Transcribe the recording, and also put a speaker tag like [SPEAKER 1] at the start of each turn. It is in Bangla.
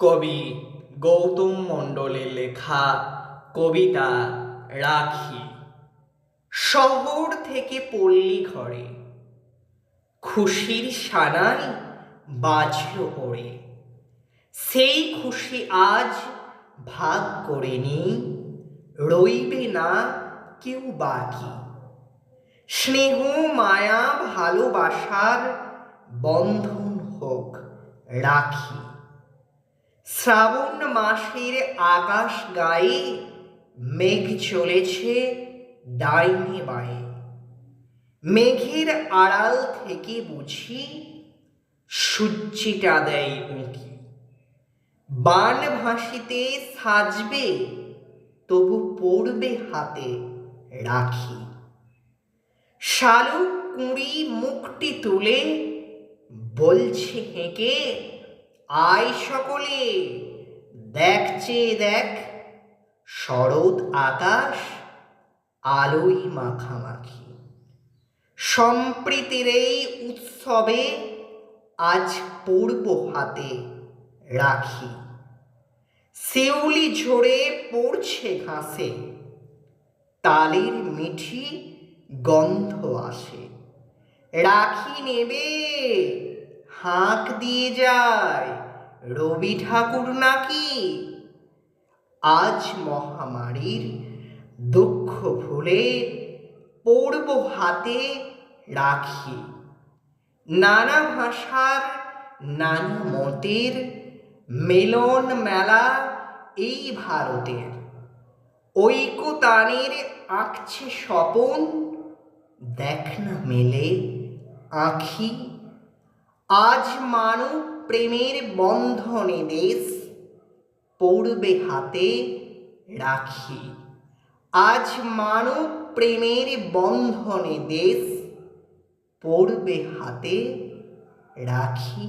[SPEAKER 1] কবি গৌতম মণ্ডলের লেখা কবিতা রাখি। শহর থেকে পল্লী ঘরে, খুশির সানাই বাজল পড়ে সেই খুশি আজ ভাগ করে নি রইবে না কেউ বাকি। স্নেহ, মায়া, ভালোবাসার বন্ধন হোক রাখি। শ্রাবণ মাসের আকাশ গায়ে মেঘ চলেছে ডাইনে বায়ে। মেঘের আড়াল থেকে বুঝি সূর্যিটা দেয় উঁকি। বান ভাসিতে সাজবে, তবু পড়বে হাতে রাখি। শালুক কুঁড়ি মুখটি তুলে বলছে হেঁকে আয় সকলে। দেখছে দেখ, শরৎ আকাশ, আলোই মাখামাখি। সম্প্রীতির এই উৎসবে আজ পূর্ব হাতে রাখি। শিউলি ঝরে পড়ছে ঘাসে, তালের মিঠি গন্ধ আসে। রাখি নেবে হাঁক দিয়ে যায়। রবি ঠাকুর নাকি? আজ মহামারীর দুঃখ ভুলে পড়ব হাতে রাখি। নানা ভাষার, নানা মতের মেলন মেলা এই ভারতের। ঐকতানের আঁকছে স্বপন, দেখ না মেলে আঁখি। আজ মানু প্রেমের বন্ধনে দেশ, পড়বে হাতে রাখি। আজ মানু প্রেমের বন্ধনে দেশ, পড়বে হাতে রাখি।